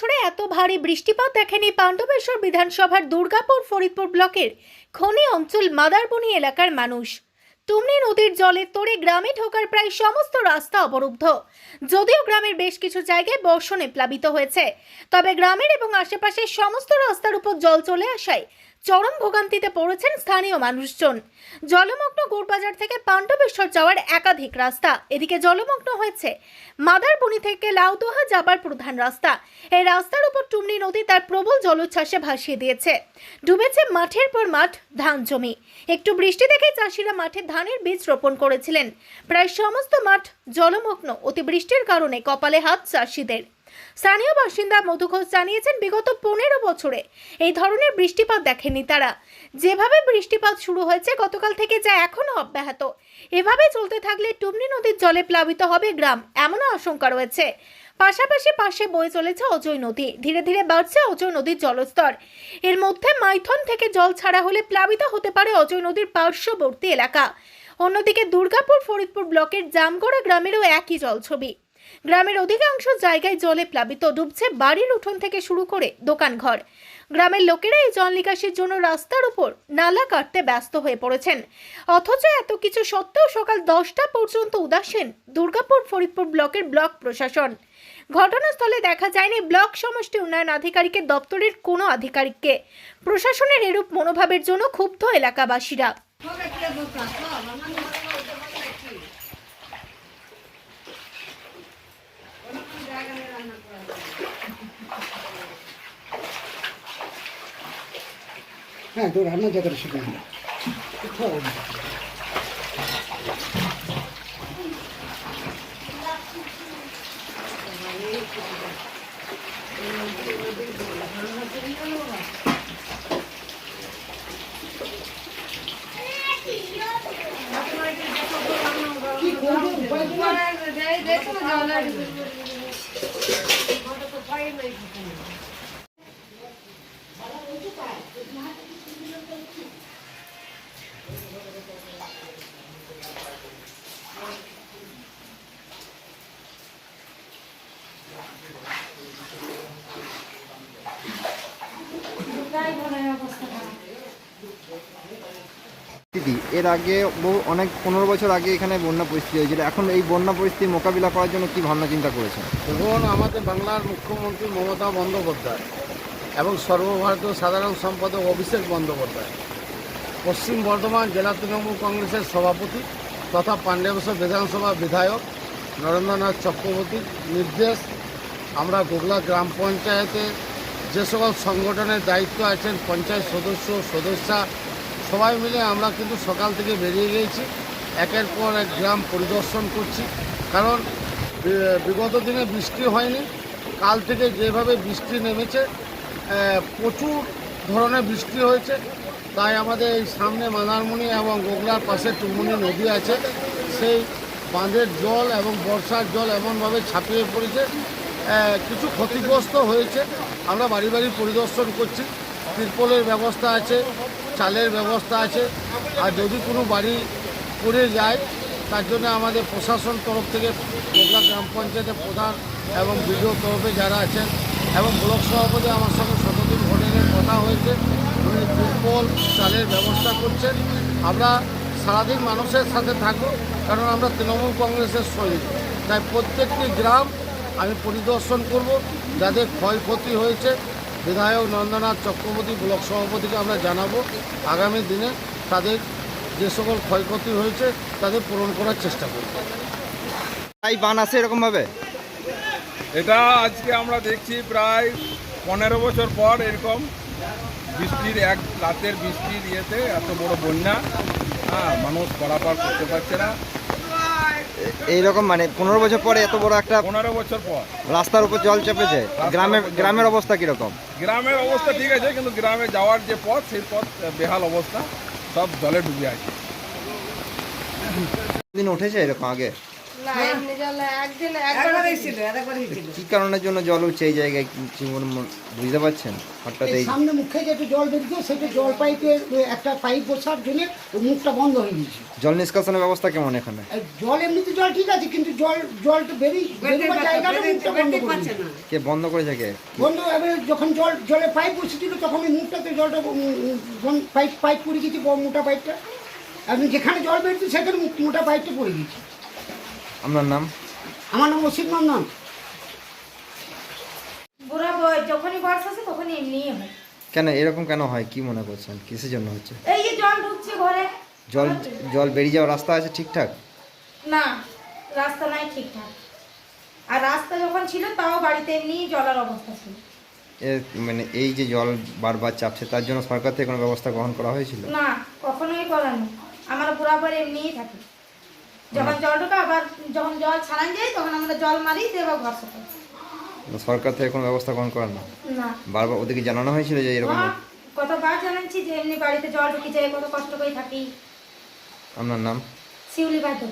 বছরে এত ভারী বৃষ্টিপাত দেখেনি পাণ্ডবেশ্বর বিধানসভার দুর্গাপুর ফরিদপুর ব্লকের খনি অঞ্চল মাদারবনি এলাকার মানুষ। তুমনি নদীর জলে তোড়ে গ্রামে ঢোকার প্রায় সমস্ত রাস্তা অবরুদ্ধ। যদিও গ্রামের বেশ কিছু জায়গায় বর্ষণে প্লাবিত হয়েছে, তবে গ্রামের এবং আশেপাশের সমস্ত রাস্তার উপর জল চলে আসায় চরম ভোগান্তিতে পড়েছেন স্থানীয় মানুষজন। জলমগ্ন গোড়বাজার থেকে পাণ্ডবেশ্বর যাওয়ার একাধিক রাস্তা। এদিকে জলমগ্ন হয়েছে মাদারবনি থেকে লাউদোহা যাবার প্রধান রাস্তা। এই রাস্তার উপর টুমনি নদী তার প্রবল জলোচ্ছ্বাসে ভাসিয়ে দিয়েছে। ডুবেছে মাঠের পর মাঠ ধান জমি। একটু বৃষ্টি দেখে চাষিরা মাঠে ধানের বীজ রোপণ করেছিলেন। প্রায় সমস্ত মাঠ জলমগ্ন। অতিবৃষ্টির কারণে কপালে হাত চাষিদের। স্থানীয় বাসিন্দা মধু ঘোষ জানিয়েছেন, বিগত পনেরো বছরে এই ধরনের বৃষ্টিপাত দেখেনি তারা। যেভাবে বৃষ্টিপাত শুরু হয়েছে, গতকাল থেকে যা এখনও অব্যাহত। এভাবে চলতে থাকলে টুমনি নদীর জলে প্লাবিত হবে গ্রাম, এমনও আশঙ্কা রয়েছে। পাশাপাশি পাশে বয়ে চলেছে অজয় নদী। ধীরে ধীরে বাড়ছে অজয় নদীর জলস্তর। এর মধ্যে মাইথন থেকে জল ছাড়া হলে প্লাবিত হতে পারে অজয় নদীর পার্শ্ববর্তী এলাকা। অন্যদিকে দুর্গাপুর ফরিদপুর ব্লকের জামগড়া গ্রামেরও একই জলছবি। গ্রামের অধিকাংশ জায়গায় জলে প্লাবিত ডুবছে বাড়ির উঠোন থেকে শুরু করে দোকানঘর। গ্রামের লোকেরা এই জল নিকাশির জন্য রাস্তার উপর নালা কাটতে ব্যস্ত হয়ে পড়েছেন। অথচ এত কিছু সত্ত্বেও সকাল দশটা পর্যন্ত উদাসীন দুর্গাপুর ফরিদপুর ব্লকের ব্লক প্রশাসন। ঘটনাস্থলে দেখা যায়নি ব্লক সমষ্টি উন্নয়ন আধিকারিকের দপ্তরের কোনো আধিকারিককে। প্রশাসনের এরূপ মনোভাবের জন্য ক্ষুব্ধ এলাকাবাসীরা। হ্যাঁ তো রান্নার জায়গাটা সেখানে দিদি, এর আগে বহু, অনেক পনেরো বছর আগে এখানে বন্যা পরিস্থিতি হয়েছিল। এখন এই বন্যা পরিস্থিতি মোকাবিলা করার জন্য কি ভাবনা, চিন্তা করেছেন? দেখুন, আমাদের বাংলার মুখ্যমন্ত্রী মমতা বন্দ্যোপাধ্যায় এবং সর্বভারতীয় সাধারণ সম্পাদক অভিষেক বন্দ্যোপাধ্যায়, পশ্চিম বর্ধমান জেলা তৃণমূল কংগ্রেসের সভাপতি তথা পাণ্ডবেশ্বর বিধানসভা বিধায়ক নরেন্দ্রনাথ চক্রবর্তীর নির্দেশ। আমরা গোগলা গ্রাম পঞ্চায়েতে যে সকল সংগঠনের দায়িত্ব আছেন, পঞ্চায়েত সদস্য সদস্যা। সবাই মিলে আমরা কিন্তু সকাল থেকে বেরিয়ে গিয়েছি। একের পর এক গ্রাম পরিদর্শন করছি। কারণ বিগত দিনে বৃষ্টি হয়নি। কাল থেকে যেভাবে বৃষ্টি নেমেছে প্রচুর ধরনের বৃষ্টি হয়েছে। তাই আমাদের এই সামনে মাদারমণি এবং গোগলার পাশে টুমুনি নদী আছে। সেই বাঁধের জল এবং বর্ষার জল এমনভাবে ছাপিয়ে পড়েছে। কিছু ক্ষতিগ্রস্ত হয়েছে। আমরা বাড়ি বাড়ি পরিদর্শন করছি। তিরপলের ব্যবস্থা আছে, চালের ব্যবস্থা আছে। আর যদি কোনো বাড়ি পড়ে যায়, তার জন্য আমাদের প্রশাসন তরফ থেকে গোগলা গ্রাম পঞ্চায়েতের প্রধান এবং বিডিও তরফে যারা আছেন এবং ব্লক সভাপতি আমার সঙ্গে শতদিন হোটেলের কথা হয়েছে, উনি তিরপল চালের ব্যবস্থা করছেন। আমরা সারাদিন মানুষের সাথে থাকব, কারণ আমরা তৃণমূল কংগ্রেসের সৈনিক। তাই প্রত্যেকটি গ্রাম আমি পরিদর্শন করব যাদের ক্ষয়ক্ষতি হয়েছে। বিধায়ক নন্দনাথ চক্রবর্তী ব্লক সভাপতিকে আমরা জানাব। আগামী দিনে তাদের যে সকল ক্ষয়ক্ষতি হয়েছে তাদের পূরণ করার চেষ্টা করব। তাই বান আছে এরকমভাবে? এটা আজকে আমরা দেখছি প্রায় পনেরো বছর পর এরকম বৃষ্টির এক রাতের বৃষ্টির ইয়েতে এত বড় বন্যা। হ্যাঁ মানুষ পারাপার করতে পারছে না। এইরকম মানে পনেরো বছর পরে এত বড় একটা পনেরো বছর পর। রাস্তার উপর জল চেপেছে। গ্রামে গ্রামের অবস্থা কীরকম? গ্রামের অবস্থা ঠিক আছে কিন্তু গ্রামে যাওয়ার যে পথ সেই পথ বেহাল অবস্থা। সব জলে ডুবে আছে। দিন উঠেছে এরকম আগে? জল এসেছিল কি কারণের জন্য জল উঠছে এই জায়গায় বুঝতে পারছেন? হঠাৎ এই সামনে মুখে যেটা জল বেরিয়েছে সেটা জল পাইপের একটা পাইপ বসার জন্য মুখটা বন্ধ হয়ে গেছে জল নিষ্কাশনের ব্যবস্থা কেমন এখানে? জল এমনিতে জল ঠিক আছে কিন্তু জল জলটা বেরিয়ে বেরোবার জায়গাটা মুখটা বন্ধ করে দিয়েছে। কে বন্ধ করেছে কে বন্ধ এবারে যখন জল জলে পাইপ বসেছিল তখন ওই মুখটাতে জলটা পাইপ পাইপ পড়ে গেছে বড় মোটা পাইপটা আপনি যেখানে জল বেরোচ্ছে সেখানে মুখ- মোটা পাইপটা পড়ে গেছে আপনার নাম? আমার নাম অসিত নন্দন বুড়া যখনই বর্ষা আসে তখনই এমনিই হয়। কেন এরকম কেন হয়? কি মনে করছেন? কিসের জন্য হচ্ছে? এই যে জল ঢুকছে ঘরে। জল জল বেরিয়ে যাওয়ার রাস্তা আছে ঠিকঠাক? না রাস্তা নাই ঠিকঠাক। আর রাস্তা যখন ছিল তাও বাড়িতে এমনি জলের অবস্থা ছিল। মানে এই যে জল বারবার চাপছে তার জন্য সরকার থেকে কোনো ব্যবস্থা গ্রহণ করা হয়েছিল? না কখনোই করার নেই আমার বুড়া বই এমনিই থাকে। যখন জল ঢোকে আবার যখন জল ছাড়ান যায় তখন আমরা জল মারি দেবো ঘর সাফাই সরকার থেকে কোনো ব্যবস্থা গ্রহণ করেন না? বারবার ওদেরকে জানানো হয়েছিল যে এরকম কতবার জানাচ্ছি যে এমনি বাড়িতে জল ঢুকে যায় কত কষ্ট করে থাকি। আপনার নাম? শিউলি বাধ্য